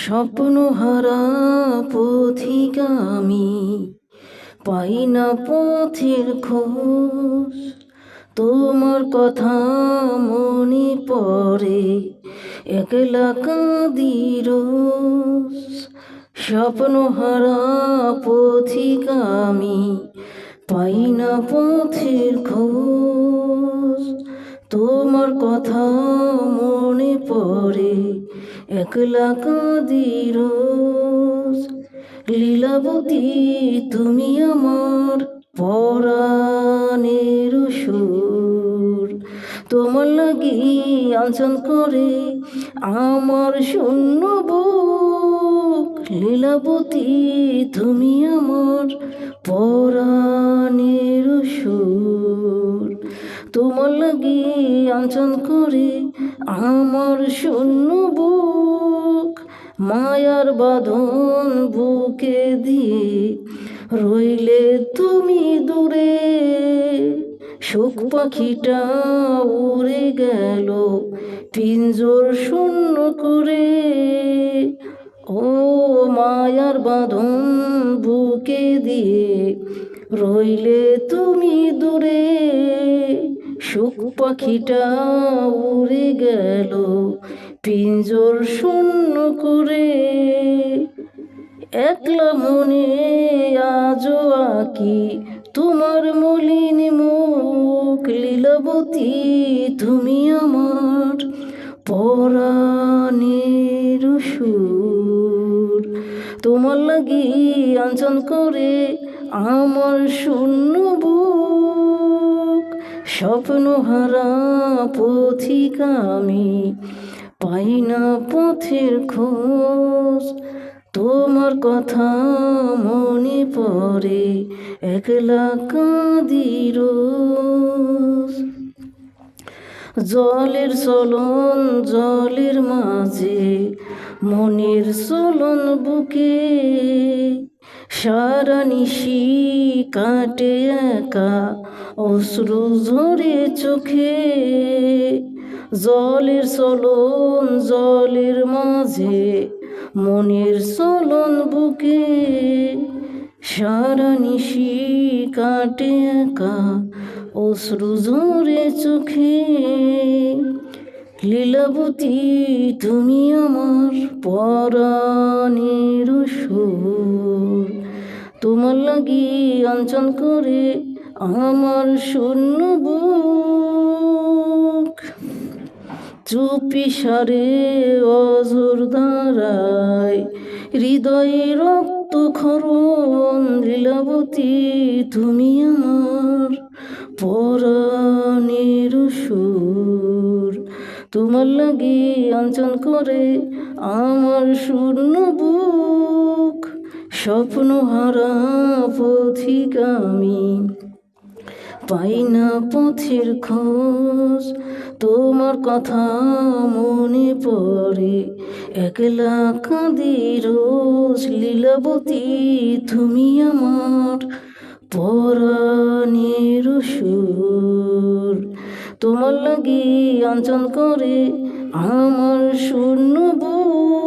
স্বপ্নহারা পথিগামী পাই না পথের খোঁজ। তোমার কথা মনে পড়ে, একলা কাঁদি রোজ। স্বপ্নহারা পথিগামী পাই না পথের খোঁজ। তোমার কথা মনে পড়ে একলা কাঁদি রোজ লীলাবতী, তুমি আমার পরাণের সুর। তোমার লাগি আঞ্চন করে আমার শূন্য বুক। লীলাবতী, তুমি আমার পরাণের তোমার লাগি আঞ্চল করে, আমার শূন্য বুক, মায়ার বাঁধন বুকে দিয়ে রইলে তুমি দূরে, সুখ পাখিটা উড়ে গেল, পিঞ্জর শূন্য করে। ও মায়ার বাঁধন বুকে দিয়ে, রইলে তুমি দূরে সুখ পাখিটা উড়ে গেল, পিঞ্জর শূন্য করে। একলা মনে আজও আঁকি তোমার মলিন মুখ, লীলাবতী তুমি আমার পরাণের সুর। তোমার লাগি আঞ্চল করে আমার শূন্য বুক। স্বপ্নহারা পথিকামি, পাই না পথের খোঁজ। তোমার কথা মনে পড়ে, একলা কাঁদি রোজ। জলের চলন জলের মাঝে, মনের চলন বুকে। সারা নিশি কাটে একা অশ্রু ঝরে চোখে, জলের চলন জলের মাঝে, মনের চলন বুকে, সারা নিশি কাটে একা, অশ্রু ঝরে চোখে। লীলাবতী, তুমি আমার পরাণের সুর, তোমার লাগি অঞ্চল করে আমার শূন্য বুক। চুপি সারে অজুর ধারায় হৃদয়ে রক্ত খরণ, লীলাবতী তুমি আমার পরাণের সুর। তোমার লাগি অঞ্চল করে আমার শূন্য বুক। স্বপ্নহারা পথিকামি পাই না পথের খোঁজ। তোমার কথা মনে পড়ে, একলা কাঁদি রোজ। লীলাবতী, তুমি আমার পরাণের সুর। তোমার লাগি অঞ্চল করে আমার শূন্য বুক